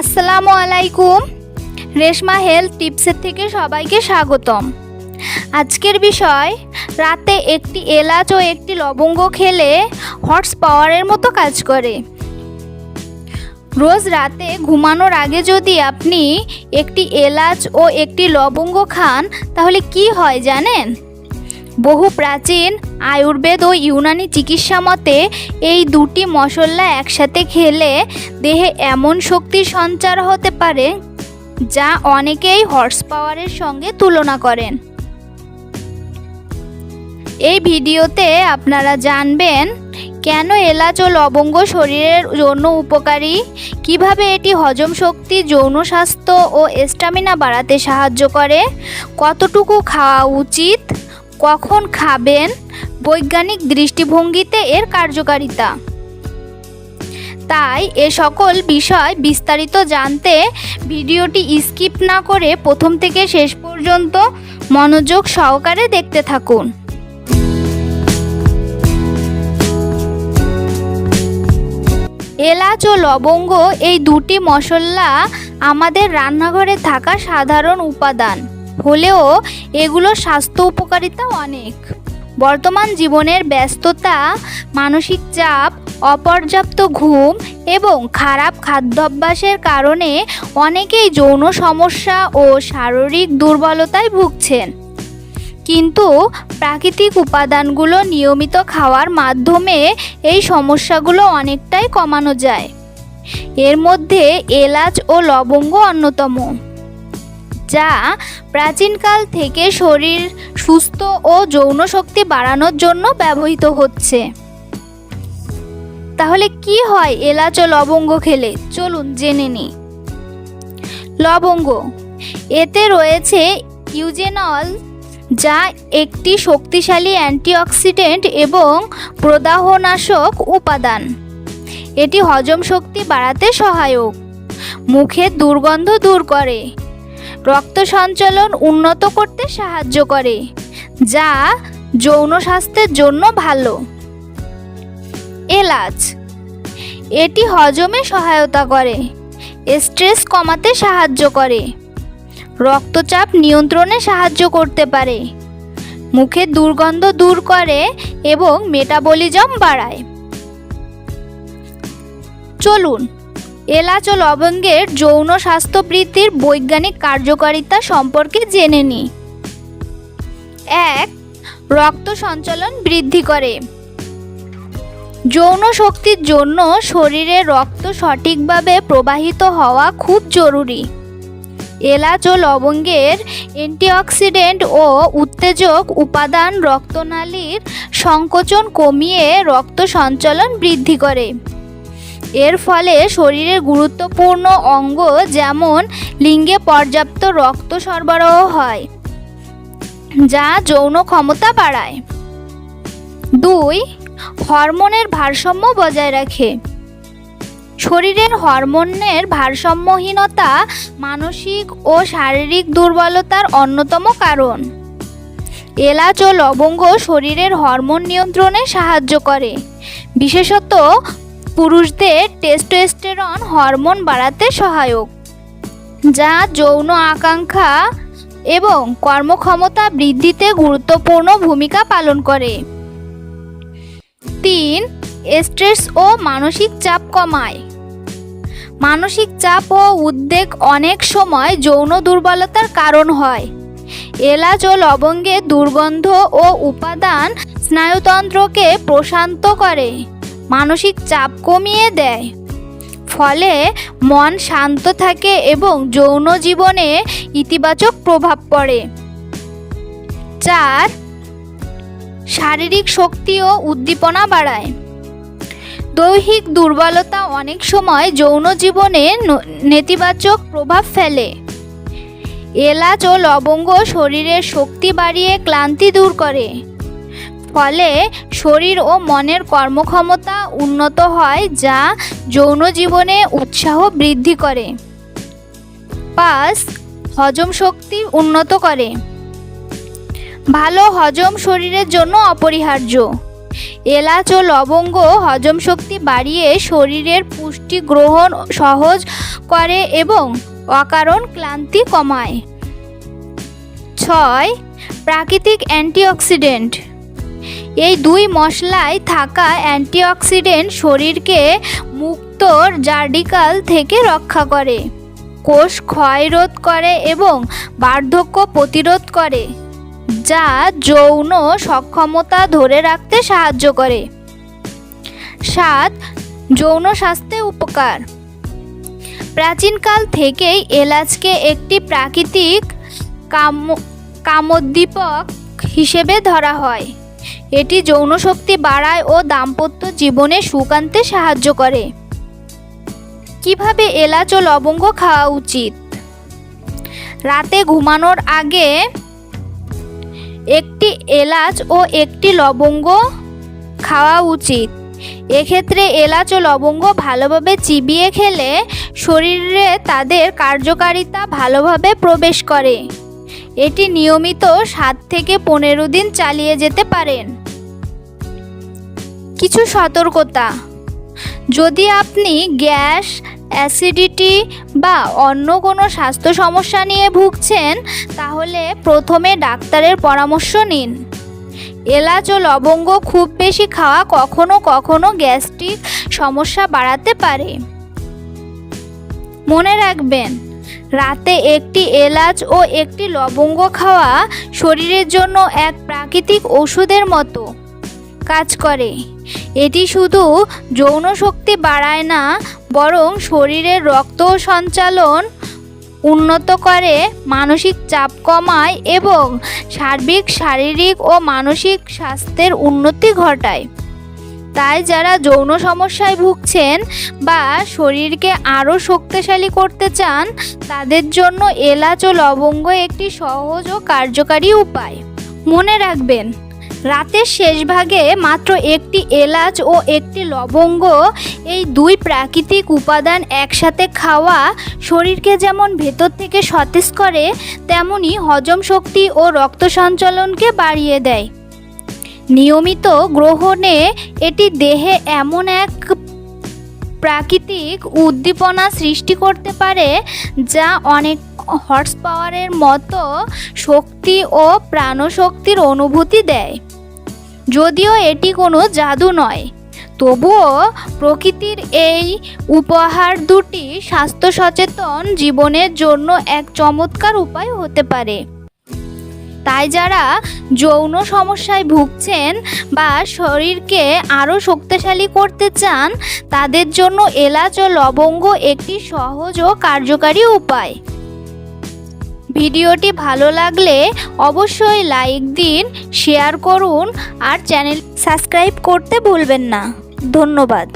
আসসালামু আলাইকুম। রেশমা হেলথ টিপসের থেকে সবাইকে স্বাগতম। আজকের বিষয়, রাতে একটি এলাচ ও একটি লবঙ্গ খেলে হর্স পাওয়ারের মতো কাজ করে। রোজ রাতে ঘুমানোর আগে যদি আপনি একটি এলাচ ও একটি লবঙ্গ খান, তাহলে কি হয় জানেন? বহু প্রাচীন আয়ুর্বেদ ও ইউনানি চিকিৎসা মতে, এই দুটি মশলা একসাথে খেলে দেহে এমন শক্তির সঞ্চার হতে পারে যা অনেকেই হর্স পাওয়ারের সঙ্গে তুলনা করেন। এই ভিডিওতে আপনারা জানবেন, কেন এলাচ ও লবঙ্গ শরীরের জন্য উপকারী? কীভাবে এটি হজম শক্তি, যৌন স্বাস্থ্য ও স্টামিনা বাড়াতে সাহায্য করে? কতটুকু খাওয়া উচিত? কখন খাবেন? বৈজ্ঞানিক দৃষ্টিভঙ্গিতে এর কার্যকারিতা। তাই এ সকল বিষয় বিস্তারিত জানতে ভিডিওটি স্কিপ না করে প্রথম থেকে শেষ পর্যন্ত মনোযোগ সহকারে দেখতে থাকুন। এলাচ ও লবঙ্গ এই দুটি মশলা আমাদের রান্নাঘরে থাকা সাধারণ উপাদান। হলেও এগুলোর স্বাস্থ্য উপকারিতা অনেক। বর্তমান জীবনের ব্যস্ততা, মানসিক চাপ, অপর্যাপ্ত ঘুম এবং খারাপ খাদ্যাভ্যাসের কারণে অনেকেই যৌন সমস্যা ও শারীরিক দুর্বলতায় ভুগছেন। কিন্তু প্রাকৃতিক উপাদানগুলো নিয়মিত খাওয়ার মাধ্যমে এই সমস্যাগুলো অনেকটাই কমানো যায়। এর মধ্যে এলাচ ও লবঙ্গ অন্যতম। যা প্রাচীনকাল থেকে শরীর সুস্থ ও যৌন শক্তি বাড়ানোর জন্য ব্যবহৃত হচ্ছে। তাহলে কি হয়? এলাচ ও লবঙ্গ খেলে। চলুন জেনে নিই। লবঙ্গ। এতে রয়েছে ইউজেনল, যা একটি শক্তিশালী অ্যান্টিঅক্সিডেন্ট এবং প্রদাহনাশক উপাদান। এটি হজম শক্তি বাড়াতে সহায়ক। মুখের দুর্গন্ধ দূর করে। রক্ত সঞ্চালন উন্নত করতে সাহায্য করে, যা যৌন স্বাস্থ্যের জন্য ভালো। এলাচ। এটি হজমে সহায়তা করে, স্ট্রেস কমাতে সাহায্য করে, রক্তচাপ নিয়ন্ত্রণে সাহায্য করতে পারে, মুখে দুর্গন্ধ দূর করে এবং মেটাবলিজম বাড়ায়। চলুন এলাচ ও লবঙ্গের যৌন স্বাস্থ্য বৃদ্ধির বৈজ্ঞানিক কার্যকারিতা সম্পর্কে জেনে নিই এক, রক্ত সঞ্চালন বৃদ্ধি করে। যৌন শক্তির জন্য শরীরে রক্ত সঠিকভাবে প্রবাহিত হওয়া খুব জরুরি। এলাচ ও লবঙ্গের অ্যান্টিঅক্সিডেন্ট ও উত্তেজক উপাদান রক্তনালীর সংকোচন কমিয়ে রক্ত সঞ্চালন বৃদ্ধি করে। এর ফলে শরীরের গুরুত্বপূর্ণ অঙ্গ যেমন লিঙ্গে পর্যাপ্ত রক্ত সরবরাহ হয়, যা যৌন ক্ষমতা বাড়ায়। দুই, হরমোনের ভারসাম্য বজায় রাখে। শরীরের হরমোনের ভারসাম্যহীনতা মানসিক ও শারীরিক দুর্বলতার অন্যতম কারণ। এলাচ ও লবঙ্গ শরীরের হরমোন নিয়ন্ত্রণে সাহায্য করে। বিশেষত পুরুষদের টেস্টোস্টেরন হরমোন বাড়াতে সহায়ক, যা যৌন আকাঙ্ক্ষা এবং কর্মক্ষমতা বৃদ্ধিতে গুরুত্বপূর্ণ ভূমিকা পালন করে। তিন স্ট্রেস ও মানসিক চাপ কমায়। মানসিক চাপ ও উদ্বেগ অনেক সময় যৌন দুর্বলতার কারণ হয়। এলাচ ও লবঙ্গে দুর্গন্ধ ও উপাদান স্নায়ুতন্ত্রকে প্রশান্ত করে। মানসিক চাপ কমিয়ে দেয়। ফলে মন শান্ত থাকে এবং যৌন জীবনে ইতিবাচক প্রভাব পড়ে। চার, শারীরিক শক্তি ও উদ্দীপনা বাড়ায়। দৈহিক দুর্বলতা অনেক সময় যৌন জীবনে নেতিবাচক প্রভাব ফেলে। এলাচ ও লবঙ্গ শরীরের শক্তি বাড়িয়ে ক্লান্তি দূর করে। ফলে শরীর ও মনের কর্মক্ষমতা উন্নত হয়, যা যৌন জীবনে উৎসাহ বৃদ্ধি করে। পাঁচ, হজম শক্তি উন্নত করে। ভালো হজম শরীরের জন্য অপরিহার্য। এলাচ ও লবঙ্গ হজম শক্তি বাড়িয়ে শরীরের পুষ্টি গ্রহণ সহজ করে এবং অকারণ ক্লান্তি কমায়। ছয়, প্রাকৃতিক অ্যান্টিঅক্সিডেন্ট। এই দুই মশলায় থাকা অ্যান্টিঅক্সিডেন্ট শরীরকে মুক্ত জার্ডিকাল থেকে রক্ষা করে, কোষ ক্ষয় রোধ করে এবং বার্ধক্য প্রতিরোধ করে, যা যৌন সক্ষমতা ধরে রাখতে সাহায্য করে। সাত, যৌন স্বাস্থ্যে উপকার। প্রাচীনকাল থেকেই এলাচকে একটি প্রাকৃতিক কাম, কামোদ্দীপক হিসেবে ধরা হয়। এটি যৌন শক্তি বাড়ায় ও দাম্পত্য জীবনে সুখ আনতে সাহায্য করে। কীভাবে এলাচ ও লবঙ্গ খাওয়া উচিত? রাতে ঘুমানোর আগে একটি এলাচ ও একটি লবঙ্গ খাওয়া উচিত। এক্ষেত্রে এলাচ ও লবঙ্গ ভালোভাবে চিবিয়ে খেলে শরীরে তাদের কার্যকারিতা ভালোভাবে প্রবেশ করে। এটি নিয়মিত সাত থেকে পনেরো দিন চালিয়ে যেতে পারেন। কিছু সতর্কতা। যদি আপনি গ্যাস, অ্যাসিডিটি বা অন্য কোনো স্বাস্থ্য সমস্যা নিয়ে ভুগছেন, তাহলে প্রথমে ডাক্তারের পরামর্শ নিন। এলাচ ও লবঙ্গ খুব বেশি খাওয়া কখনো কখনো গ্যাস্ট্রিক সমস্যা বাড়াতে পারে। মনে রাখবেন, রাতে একটি এলাচ ও একটি লবঙ্গ খাওয়া শরীরের জন্য এক প্রাকৃতিক ওষুধের মতো কাজ করে। এটি শুধু যৌন শক্তি বাড়ায় না, বরং শরীরের রক্ত সঞ্চালন উন্নত করে, মানসিক চাপ কমায় এবং সার্বিক, শারীরিক ও মানসিক স্বাস্থ্যের উন্নতি ঘটায়। তাই যারা যৌন সমস্যায় ভুগছেন বা শরীরকে আরও শক্তিশালী করতে চান, তাদের জন্য এলাচ ও লবঙ্গ একটি সহজ ও কার্যকারী উপায়। মনে রাখবেন রাতের শেষ ভাগে মাত্র একটি এলাচ ও একটি লবঙ্গ, এই দুই প্রাকৃতিক উপাদান একসাথে খাওয়া শরীরকে যেমন ভেতর থেকে সতেজ করে, তেমনি হজম শক্তি ও রক্ত সঞ্চালনকে বাড়িয়ে দেয়। নিয়মিত গ্রহণে এটি দেহে এমন এক প্রাকৃতিক উদ্দীপনা সৃষ্টি করতে পারে, যা অনেক হর্স পাওয়ারের মতো শক্তি ও প্রাণশক্তির অনুভূতি দেয়। যদিও এটি কোনো জাদু নয়, তবুও প্রকৃতির এই উপহার দুটি স্বাস্থ্য সচেতন জীবনের জন্য এক চমৎকার উপায় হতে পারে। তাই যারা যৌন সমস্যায় ভুগছেন বা শরীরকে আরও শক্তিশালী করতে চান, তাদের জন্য এলাচ ও লবঙ্গ একটি সহজ ও কার্যকারী উপায়। ভিডিওটি ভালো লাগলে অবশ্যই লাইক দিন, শেয়ার করুন আর চ্যানেল সাবস্ক্রাইব করতে ভুলবেন না। ধন্যবাদ।